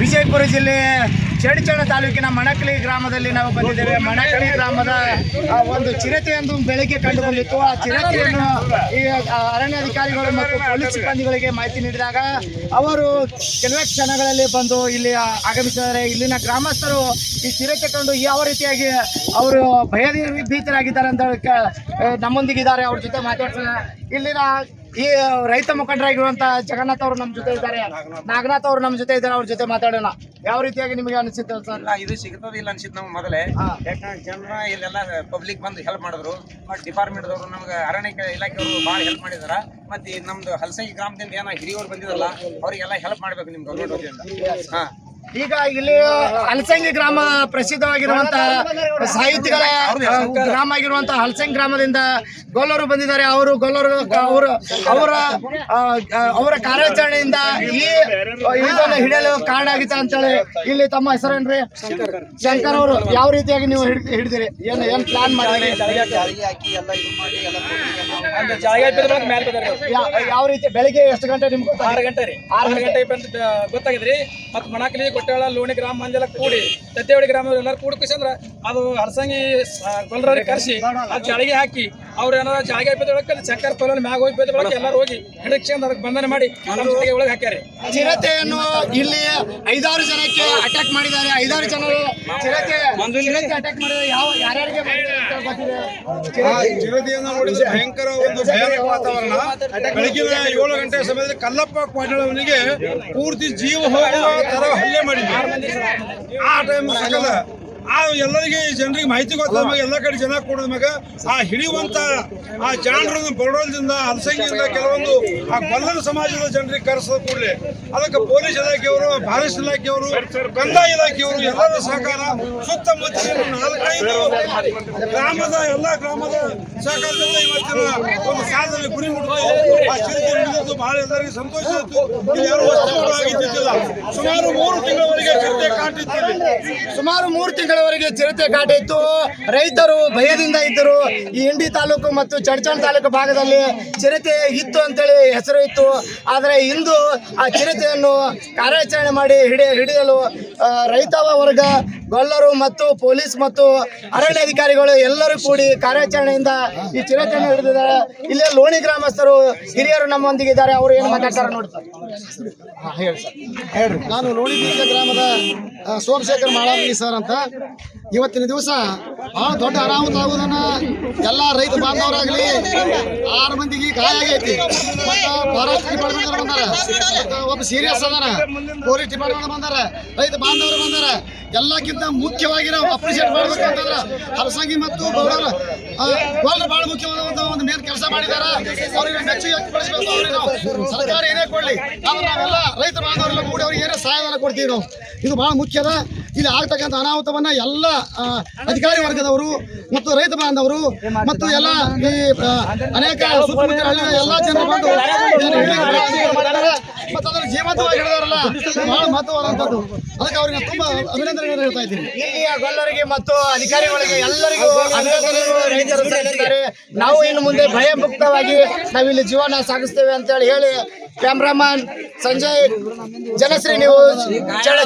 ವಿಜಯಪುರ ಜಿಲ್ಲೆ ಚಡಚಣ ತಾಲೂಕಿನ ಮಣಕಲಿ ಗ್ರಾಮದಲ್ಲಿ ನಾವು ಬಂದಿದ್ದೇವೆ. ಮಣಕಲಿ ಗ್ರಾಮದ ಒಂದು ಚಿರತೆಯೊಂದು ಬೆಳಗ್ಗೆ ಕಂಡು ಬಂದಿತ್ತು ಆ ಚಿರತೆಯನ್ನು ಈ ಅರಣ್ಯಾಧಿಕಾರಿಗಳು ಮತ್ತು ಪೊಲೀಸ್ ಸಿಬ್ಬಂದಿಗಳಿಗೆ ಮಾಹಿತಿ ನೀಡಿದಾಗ ಅವರು ಕೆಲವೇ ಕ್ಷಣಗಳಲ್ಲಿ ಬಂದು ಇಲ್ಲಿ ಆಗಮಿಸಿದ್ದಾರೆ. ಇಲ್ಲಿನ ಗ್ರಾಮಸ್ಥರು ಈ ಚಿರತೆ ಕಂಡು ಯಾವ ರೀತಿಯಾಗಿ ಅವರು ಭಯದ ಭೀತರಾಗಿದ್ದಾರೆ ಅಂತ ನಮ್ಮೊಂದಿಗಿದ್ದಾರೆ. ಅವ್ರ ಜೊತೆ ಮಾತಾಡ್ತಾರೆ ಇಲ್ಲಿನ ಈ ರೈತ ಮುಖಂಡರಾಗಿರುವಂತ ಜಗನ್ನಾಥ್ ಅವರು ನಮ್ಮ ಜೊತೆ ಇದ್ದಾರೆ. ನಾಗನಾಥ್ ಅವರು ನಮ್ಮ ಜೊತೆ ಇದ್ದಾರೆ ಅವ್ರ ಜೊತೆ ಮಾತಾಡೋಣ. ಯಾವ ರೀತಿಯಾಗಿ ನಿಮಗೆ ಅನಿಸುತ್ತೆ ಸರ್? ಇದು ಸಿಗ್ತದ ಇಲ್ಲ ಅನ್ಸಿತ್ ನಮ್ಗೆ ಮೊದಲೇ. ಯಾಕಂದ್ರೆ ಜನರ ಇಲ್ಲೆಲ್ಲ ಪಬ್ಲಿಕ್ ಬಂದು ಹೆಲ್ಪ್ ಮಾಡಿದ್ರು. ಮತ್ತು ಡಿಪಾರ್ಟ್ಮೆಂಟ್ದವರು ನಮ್ಗೆ ಅರಣ್ಯ ಇಲಾಖೆಯವರು ಭಾಳ ಹೆಲ್ಪ್ ಮಾಡಿದಾರ. ಮತ್ತೆ ಈ ನಮ್ದು ಹಲಸಂಗಿ ಗ್ರಾಮದಿಂದ ಏನೋ ಹಿರಿಯವರು ಬಂದಿರಲ್ಲ ಅವ್ರಿಗೆಲ್ಲ ಹೆಲ್ಪ್ ಮಾಡ್ಬೇಕು ನಿಮ್ಗೆ ಗೌರ್ಮೆಂಟ್ ಹಾ. ಈಗ ಇಲ್ಲಿ ಹಲಸಂಗಿ ಗ್ರಾಮ ಪ್ರಸಿದ್ಧವಾಗಿರುವಂತಹ ಸಾಹಿತಿಗಳ ಗ್ರಾಮ ಆಗಿರುವಂತಹ ಹಲಸಂಗಿ ಗ್ರಾಮದಿಂದ ಗೊಲ್ಲರು ಬಂದಿದ್ದಾರೆ. ಅವರು ಗೊಲ್ಲರು ಅವರು ಅವರ ಅವರ ಕಾರ್ಯಾಚರಣೆಯಿಂದ ಈ ಇದನ್ನು ಹಿಡಿಯಲು ಕಾರಣ ಆಗಿತ್ತ ಅಂತೇಳಿ ಇಲ್ಲಿ ತಮ್ಮ ಹೆಸರೇನ್ರಿ? ಶಂಕರ್ ಅವರು ಯಾವ ರೀತಿಯಾಗಿ ನೀವು ಹಿಡ್- ಹಿಡಿದಿರಿ? ಏನು ಏನ್ ಪ್ಲಾನ್ ಮಾಡಿದ್ರಿ? ಯಾವ ರೀತಿ ಬೆಳಿಗ್ಗೆ ಎಷ್ಟು ಗಂಟೆ ನಿಮ್ಗೆ? ಆರು ಗಂಟೆ ರೀ. ಆರು ಗಂಟೆ ಬಂದು ಗೊತ್ತಾಗಿದ್ರಿ. ಮತ್ತೆ ಮಣಕಲಿ ಕೊಟ್ಟೆಳ ಲೋಣಿ ಗ್ರಾಮ ಮಂಜಲ ಕೂಡಿ ತತ್ತೇವಡಿ ಗ್ರಾಮ ಎಲ್ಲರೂ ಕೂಡಿ ಅಂದ್ರೆ ಅದು ಹರಸಂಗಿ ಗೊಲ್ರವ್ರಿಗೆ ಕರೆಸಿ ಅದು ಜಾಳಿಗೆ ಹಾಕಿ ಅವ್ರು ಏನಾರ ಜಾಳಿಗೆ ಬಿದ್ದೊಳಕ್ಕೆ ಚಕ್ಕರ್ ತೊಲಲ್ಲಿ ಮ್ಯಾಗ ಹೋಗಿ ಬಿದ್ದೊಳಕ್ಕೆ ಎಲ್ಲರೂ ಹೋಗಿ ಹಿಡಿಸ್ಕೊಂಡು ಅದಕ್ಕೆ ಬಂಧನೆ ಮಾಡಿ ಒಳಗೆ ಹಾಕ್ಯಾರಿ. ಚಿರತೆಯನ್ನು ಇಲ್ಲಿ ಐದಾರು ಜನಕ್ಕೆ ಅಟ್ಯಾಕ್ ಮಾಡಿದ್ದಾರೆ. ಐದಾರು ಜನರು ಚಿರತೆ ಚಿರತೆ ಅಟ್ಯಾಕ್ ಮಾಡಿದ್ದಾರೆ. ಯಾವ ಯಾರ್ಯಾರಿಗೆ? ಚಿರತೆಯನ್ನು ಭಯಂಕರ ಒಂದು ಭಯಾನಕ ವಾತಾವರಣ. ಬೆಳಗಿನ ಏಳು ಗಂಟೆ ಸಮಯದಲ್ಲಿ ಕಲ್ಲಪ್ಪ ಪಾಟೀಲ್ ಪೂರ್ತಿ ಜೀವ ಹೋಗುವ ತರ ಹಲ್ಲೆ ಮಾಡಿದ್ವಿ ಆ ಟೈಮ್ ಸಕಲ ಆ ಎಲ್ಲರಿಗೆ ಜನರಿಗೆ ಮಾಹಿತಿ ಗೊತ್ತಾದ ಮ್ಯಾಗ ಎಲ್ಲ ಕಡೆ ಜನ ಕೊಡೋದ ಮ್ಯಾಗ ಆ ಹಿಡಿಯುವಂತ ಆ ಜಾಣರ ಬರೋದ್ರಿಂದ ಹಲಸಂಗಿಯಿಂದ ಕೆಲವೊಂದು ಆ ಗೊಲ್ಲದ ಸಮಾಜದ ಜನರಿಗೆ ಕರೆಸೋದ ಕೂಡಲೇ. ಅದಕ್ಕೆ ಪೊಲೀಸ್ ಇಲಾಖೆಯವರು ಫಾರೆಸ್ಟ್ ಇಲಾಖೆಯವರು ಕಂದಾಯ ಇಲಾಖೆಯವರು ಎಲ್ಲರ ಸಹಕಾರ ಸುತ್ತಮುತ್ತ ನಾಲ್ಕೈದು ಗ್ರಾಮದ ಎಲ್ಲ ಗ್ರಾಮದ ಸಹಕಾರದಿಂದ ಇವತ್ತಿನ ಒಂದು ಸಾಧನೆ ಗುರಿ ಮುಟ್ಟಿತು ಆ ಹಿಡಿದದ್ದು ಬಹಳ ಎಲ್ಲರಿಗೂ ಸಂತೋಷ ಆಯ್ತು ಇಲ್ಲಿ ಯಾರು ವಸ್ತು ಆಗಿದ್ದಿಲ್ಲ ಸುಮಾರು ಮೂರು ತಿಂಗಳವರೆಗೆ ಚಿರತೆ ಕಾಟಿತ್ತು. ಸುಮಾರು ಮೂರು ತಿಂಗಳವರೆಗೆ ಚಿರತೆ ಕಾಟಿತ್ತು. ರೈತರು ಭಯದಿಂದ ಇದ್ದರು. ಈ ಇಂಡಿ ತಾಲೂಕು ಮತ್ತು ಚಡ್ಚಣ ತಾಲೂಕು ಭಾಗದಲ್ಲಿ ಚಿರತೆ ಇತ್ತು ಅಂತೇಳಿ ಹೆಸರು ಇತ್ತು. ಆದರೆ ಇಂದು ಆ ಚಿರತೆಯನ್ನು ಕಾರ್ಯಾಚರಣೆ ಮಾಡಿ ಹಿಡಿ, ಹಿಡಿಯಲು ರೈತ ವರ್ಗ, ಗೊಲ್ಲರು ಮತ್ತು ಪೊಲೀಸ್ ಮತ್ತು ಅರಣ್ಯ ಅಧಿಕಾರಿಗಳು ಎಲ್ಲರೂ ಕೂಡಿ ಕಾರ್ಯಾಚರಣೆಯಿಂದ ಈ ಚಿರತೆಯನ್ನು ಹಿಡಿದಿದ್ದಾರೆ. ಇಲ್ಲೇ ಲೋಣಿ ಗ್ರಾಮಸ್ಥರು, ಹಿರಿಯರು ನಮ್ಮೊಂದಿಗೆ ಇದ್ದಾರೆ ಅವರು ಏನು ಮಾತಾಡ್ತಾರೆ ನೋಡಿ ಸರ್ ಹಾ, ಹೇಳಿ ಸರ್. ಹೇಳ್ರಿ. ನಾನು ಲೋಣಿ ಬೀಜ ಗ್ರಾಮದ ಸೋಮಶೇಖರ್ ಮಾಳಾಮಣಿ ಸರ್ ಅಂತ. ಇವತ್ತಿನ ದಿವಸ ಬಹಳ ದೊಡ್ಡ ಅನಾಹುತ ಆಗುವುದನ್ನ ಎಲ್ಲ ರೈತ ಬಾಂಧವರಾಗ್ಲಿ ಆರು ಮಂದಿಗೆ ಗಾಯ ಆಗೈತಿ. ಮತ್ತು ಫಾರೆಸ್ಟ್ ಡಿಪಾರ್ಟ್ಮೆಂಟ್ ಬಂದಾರ. ಒಬ್ಬ ಸೀರಿಯಸ್ ಅದಾರ ಪೊಲೀಸ್ ಡಿಪಾರ್ಟ್ಮೆಂಟ್ ಬಂದಾರ. ರೈತ ಬಾಂಧವರು ಬಂದಾರ. ಎಲ್ಲಕ್ಕಿಂತ ಮುಖ್ಯವಾಗಿ ನಾವು ಅಪ್ರಿಷಿಯೇಟ್ ಮಾಡಬೇಕು ಅಂತಂದ್ರೆ ಹರಸಂಗಿ ಮತ್ತು ಗೌಡರ ಗೋಲ್ಡ್ ಬಹಳ ಮುಖ್ಯವಾದ ಒಂದು ಮೇನ್ ಕೆಲಸ ಮಾಡಿದಾರ. ಅವ್ರಿಗೆ ಮೆಚ್ಚುಗೆ ಸರ್ಕಾರ ಏನೇ ಕೊಡಲಿ, ಆದ್ರೆ ನಾವೆಲ್ಲ ರೈತ ಬಾಂಧವರೆಲ್ಲ ಕೂಡಿ ಅವ್ರಿಗೆ ಏನೇ ಸಹಾಯಧನ ಕೊಡ್ತೀವಿ ನಾವು. ಇದು ಬಹಳ ಮುಖ್ಯದ. ಇಲ್ಲಿ ಆಗ್ತಕ್ಕಂಥ ಅನಾಹುತವನ್ನ ಎಲ್ಲ ಅಧಿಕಾರಿ ವರ್ಗದವರು ಮತ್ತು ರೈತ ಬಾಂಧವರು ಮತ್ತು ಎಲ್ಲ ಅನೇಕ ಸುತ್ತಮುತ್ತ ಹಳ್ಳಿಯ ಎಲ್ಲ ಜನರು ಬಂದು ಜೀವಂತವಾಗಿ ಹಿಡಿದಾರಲ್ಲ ಬಹಳ ಮಹತ್ವವಾದಂಥದ್ದು. ಅದಕ್ಕೆ ಅವರಿಗೆ ತುಂಬಾ ಅಭಿನಂದನೆಗಳನ್ನು ಹೇಳ್ತಾ ಇದ್ದೀನಿ. ಇಲ್ಲಿಯ ಗೊಲ್ಲರಿಗೆ ಮತ್ತು ಅಧಿಕಾರಿಗಳಿಗೆ ಎಲ್ಲರಿಗೂ ರೈತರು ಸಲ್ಲಿಸಿದ್ದಾರೆ ನಾವು ಇನ್ನು ಮುಂದೆ ಭಯ ಮುಕ್ತವಾಗಿ ನಾವಿಲ್ಲಿ ಜೀವನ ಸಾಗಿಸ್ತೇವೆ ಅಂತ ಹೇಳಿ ಕ್ಯಾಮ್ರಾಮನ್ ಸಂಜಯ್, ಜನಶ್ರೀ ನ್ಯೂಸ್ ಚಳ